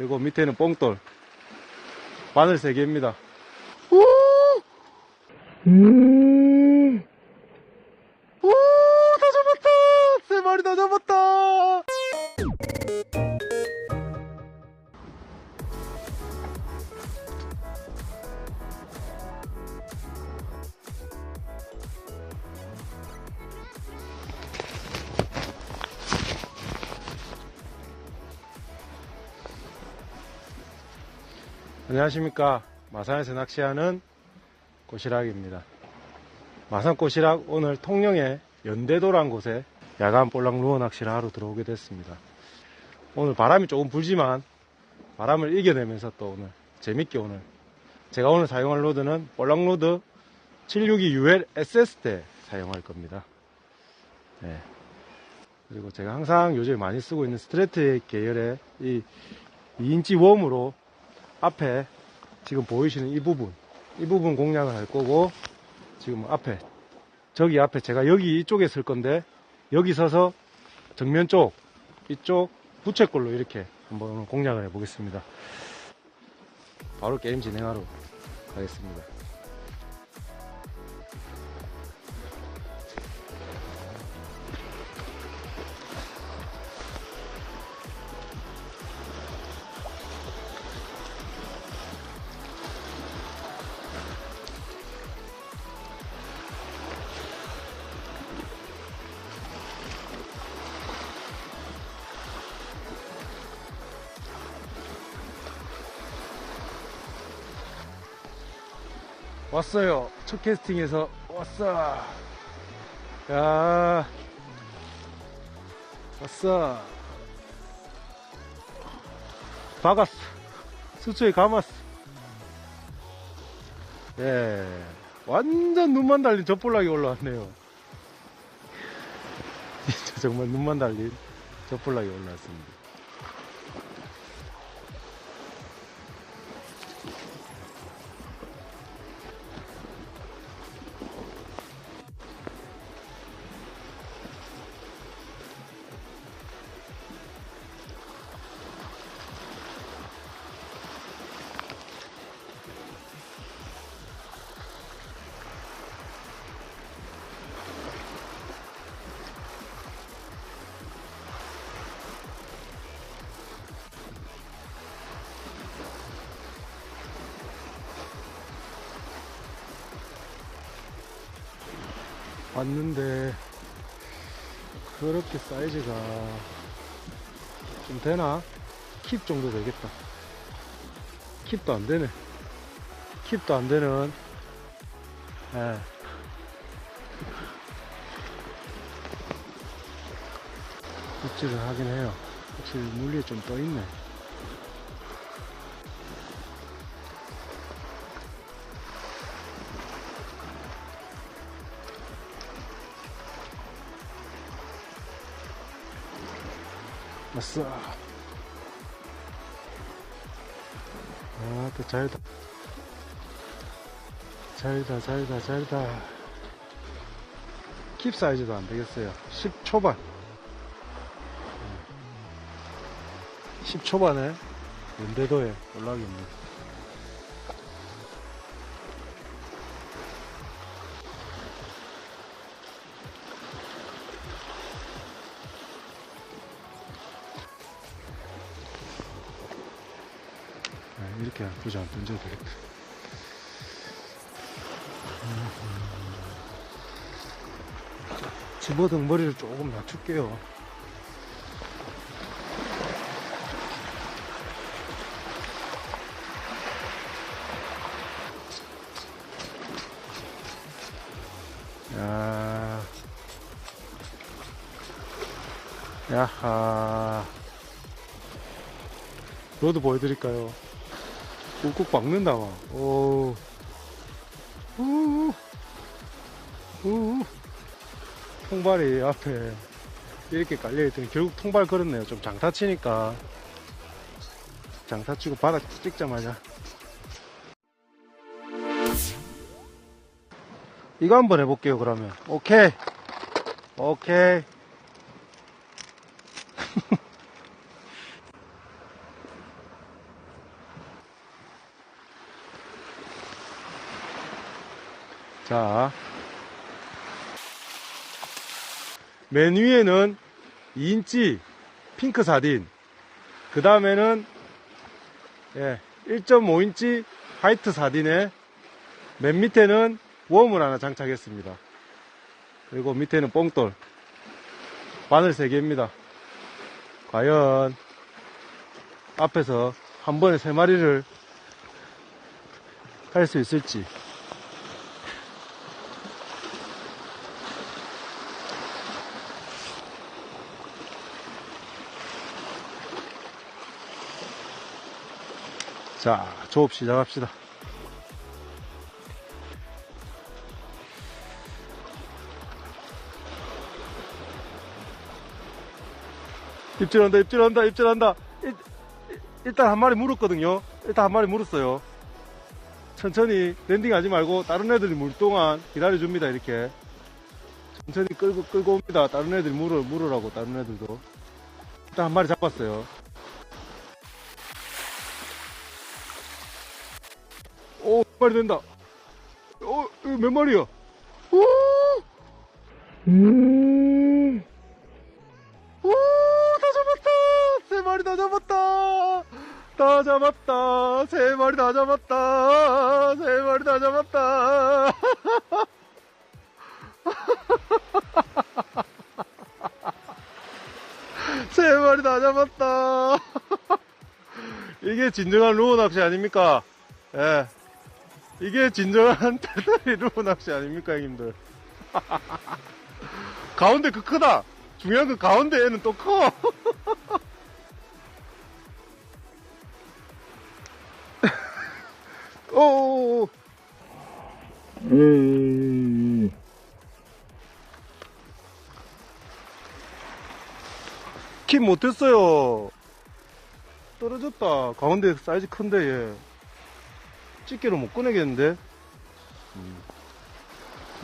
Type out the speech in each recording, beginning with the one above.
그리고 밑에는 뽕돌. 바늘 3개입니다. 우! 음. 오, 다 잡았다! 세 마리 다 잡았다! 안녕하십니까. 마산에서 낚시하는 꼬시락입니다. 마산 꼬시락 오늘 통영의 연대도란 곳에 야간 볼락 루어 낚시를 하러 들어오게 됐습니다. 오늘 바람이 조금 불지만 바람을 이겨내면서 또 오늘 재밌게 오늘 제가 오늘 사용할 로드는 볼락 로드 762 UL SS 때 사용할 겁니다. 네. 그리고 제가 항상 요즘에 많이 쓰고 있는 스트레트 계열의 이 2인치 웜으로 앞에 지금 보이시는 이 부분 이 부분 공략을 할 거고 지금 앞에 저기 앞에 제가 여기 이쪽에 쓸 건데 여기 서서 정면 쪽 이쪽 부채꼴로 이렇게 한번 공략을 해 보겠습니다. 바로 게임 진행하러 가겠습니다 왔어요. 첫 캐스팅에서 왔어. 야, 왔어. 박았어. 수초에 감았어. 예, 완전 눈만 달린 젖볼락이 올라왔네요. 정말 눈만 달린 젖볼락이 올라왔습니다. 왔는데 그렇게 사이즈가 좀 되나? 킵 정도 되겠다. 킵도 안 되네. 킵도 안 되는. 예. 입질을 하긴 해요. 확실히 물리에 좀 떠 있네. 왔어. 아, 또 잘다. 잘다, 잘다, 잘다. 킵 사이즈도 안 되겠어요. 10 초반. 10 초반에 연대도에 올라가겠네. 이렇게 굳이 안 던져도 되겠다. 집어등 머리를 조금 낮출게요. 야, 야하. 로드 보여드릴까요? 꾹꾹 박는다, 와. 오. 우. 우. 통발이 앞에 이렇게 깔려있더니 결국 통발 걸었네요. 좀 장타 치니까. 장타 치고 바닥 찍자마자. 이거 한번 해볼게요, 그러면. 오케이. 오케이. 자. 맨 위에는 2인치 핑크 사딘. 그 다음에는 예, 1.5인치 화이트 사딘에 맨 밑에는 웜을 하나 장착했습니다. 그리고 밑에는 뽕돌. 바늘 3개입니다. 과연 앞에서 한 번에 3마리를 할 수 있을지. 자, 조업 시작합시다. 입질한다, 입질한다, 입질한다. 일, 일단 한 마리 물었거든요. 일단 한 마리 물었어요. 천천히 랜딩 하지 말고 다른 애들이 물 동안 기다려줍니다, 이렇게. 천천히 끌고, 끌고 옵니다. 다른 애들이 물어, 물으라고, 다른 애들도. 일단 한 마리 잡았어요. 마리 된다. 어, 이거 몇 마리야? 오! 음. 오, 다 잡았다! 세 마리 다 잡았다! 다 잡았다! 세 마리 다 잡았다! 세 마리 다 잡았다! 세 마리 다 잡았다! 이게 진정한 루어 낚시 아닙니까? 예. 이게 진정한 대다리 루어 낚시 아닙니까, 형님들? 가운데 그 크다! 중요한 건 가운데 애는 또 커! 오오오 음, 킵 못했어요. 떨어졌다. 가운데 사이즈 큰데, 얘. 집게로 못 꺼내겠는데? 음.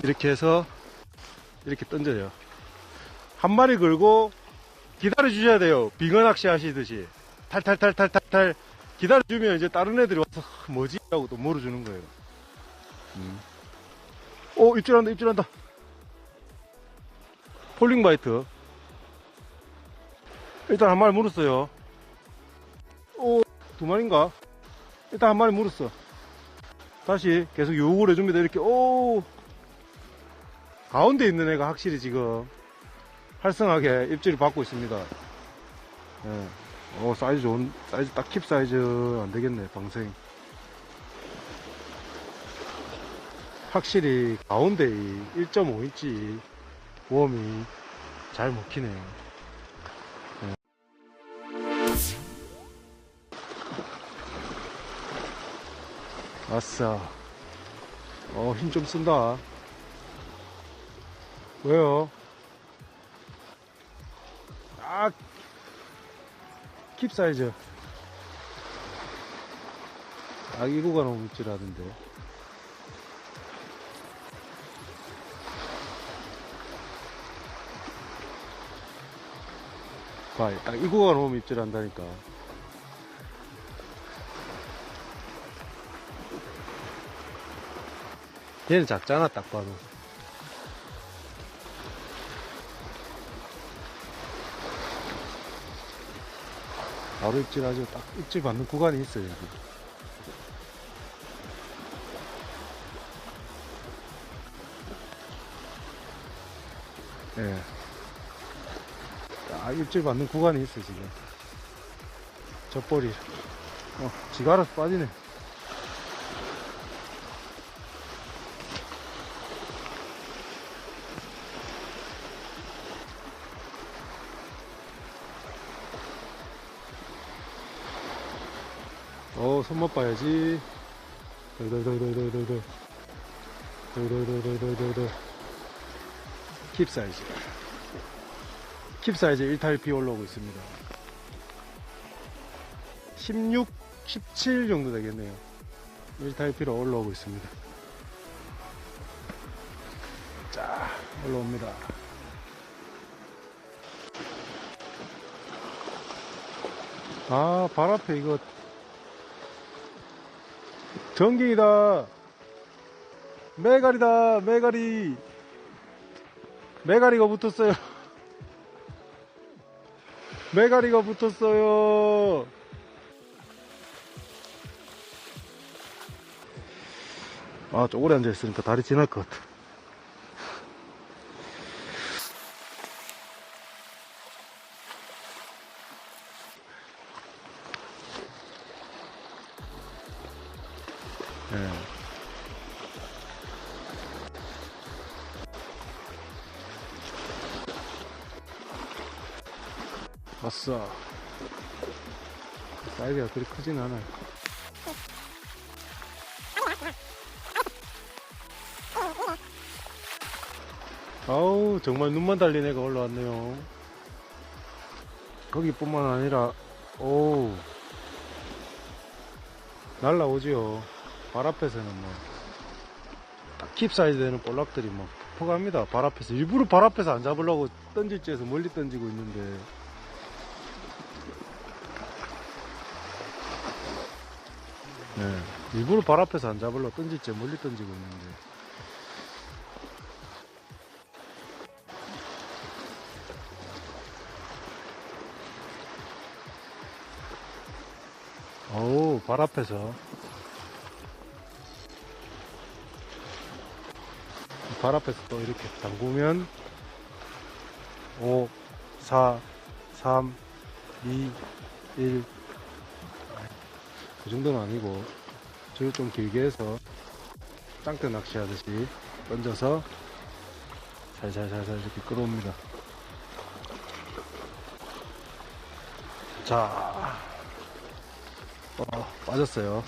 이렇게 해서, 이렇게 던져요. 한 마리 걸고, 기다려 주셔야 돼요. 빙어 낚시 하시듯이. 탈탈탈탈탈탈. 기다려 주면 이제 다른 애들이 와서, "하, 뭐지? 라고 또 물어주는 거예요. 음. 오, 입질한다, 입질한다. 폴링 바이트. 일단 한 마리 물었어요. 오, 두 마리인가? 일단 한 마리 물었어. 다시 계속 유혹을 해줍니다. 이렇게, 오! 가운데 있는 애가 확실히 지금 활성하게 입질을 받고 있습니다. 예. 오, 사이즈 좋은, 사이즈 딱 킵 사이즈 안 되겠네, 방생. 확실히 가운데 이 1.5인치 웜이 잘 먹히네요. 아싸. 어, 힘 좀 쓴다. 왜요? 아, 킵 사이즈. 아, 이거가 너무 묵질하던데. 봐, 딱 이거가 너무 묵질한다니까. 얘는 작잖아, 딱 봐도. 바로 입질하죠. 딱 입질 받는 구간이 있어요, 여기. 예. 딱 입질 받는 구간이 있어, 지금. 젖벌이. 어, 지가 알아서 빠지네. 손 맛 봐야지. 덜덜덜덜덜덜덜. 덜덜덜덜덜덜. 킵 사이즈. 킵 사이즈 1탈피 올라오고 있습니다. 16, 17 정도 되겠네요. 1탈피로 올라오고 있습니다. 자, 올라옵니다. 아, 발 앞에 이거 전갱이다. 메가리다. 메가리. 메가리가 붙었어요. 메가리가 붙었어요. 아 쪼그려 앉아있으니까 다리 지날 것 같아 예. 왔어. 사이즈가 그리 크진 않아요. 아우, 정말 눈만 달린 애가 올라왔네요. 거기뿐만 아니라, 오 날라오지요. 발 앞에서는 뭐, 딱 킵사이즈 되는 볼락들이 막 폭합니다. 발 앞에서. 일부러 발 앞에서 안 잡으려고 던질지 해서 멀리 던지고 있는데, 네. 일부러 발 앞에서 안 잡으려고 던질지 멀리 던지고 있는데. 어우, 발 앞에서. 발 앞에서 또 이렇게 담그면 5, 4, 3, 2, 1. 그 정도는 아니고, 저를 좀 길게 해서 땅대 낚시 하듯이 던져서 살살살살 이렇게 끌어옵니다. 자, 어, 빠졌어요.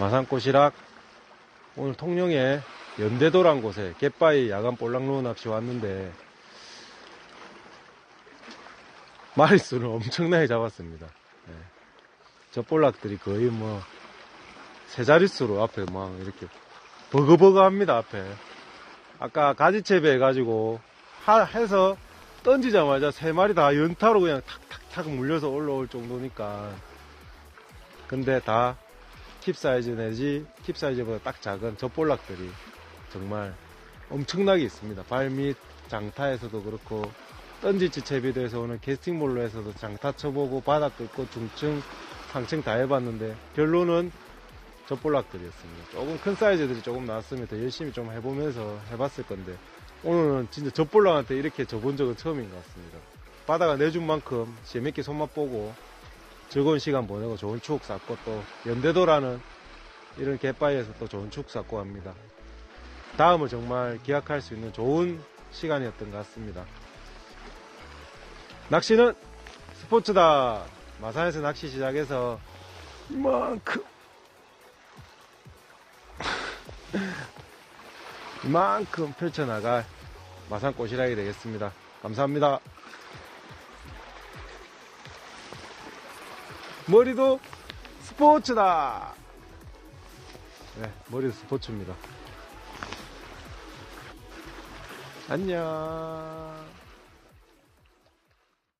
마산꽃이락 오늘 통영에 연대도란 곳에 갯바위 야간 볼락로 낚시 왔는데 마리수를 엄청나게 잡았습니다. 네. 저 볼락들이 거의 뭐 세 자릿수로 앞에 막 이렇게 버거버거합니다 앞에. 아까 가지채비 해가지고 하, 해서 던지자마자 세 마리 다 연타로 그냥 탁탁탁 물려서 올라올 정도니까. 근데 다 킵 사이즈 내지 킵 사이즈보다 딱 작은 저 볼락들이 정말 엄청나게 있습니다. 발 밑 장타에서도 그렇고 던지치 채비도에서 오는 캐스팅볼로에서도 장타 쳐보고 바닥 긁고 중층 상층 다 해봤는데 결론은 저 볼락들이었습니다. 조금 큰 사이즈들이 조금 나왔으면 더 열심히 좀 해보면서 해봤을 건데 오늘은 진짜 저 볼락한테 이렇게 접은 적은 처음인 것 같습니다. 바다가 내준 만큼 재밌게 손맛 보고 즐거운 시간 보내고 좋은 추억 쌓고 또 연대도라는 이런 갯바위에서 또 좋은 추억 쌓고 합니다. 다음을 정말 기약할 수 있는 좋은 시간이었던 것 같습니다. 낚시는 스포츠다. 마산에서 낚시 시작해서 이만큼 이만큼 펼쳐나갈 마산 꽃이라이 되겠습니다. 감사합니다. 머리도 스포츠다. 네, 머리도 스포츠입니다. 안녕.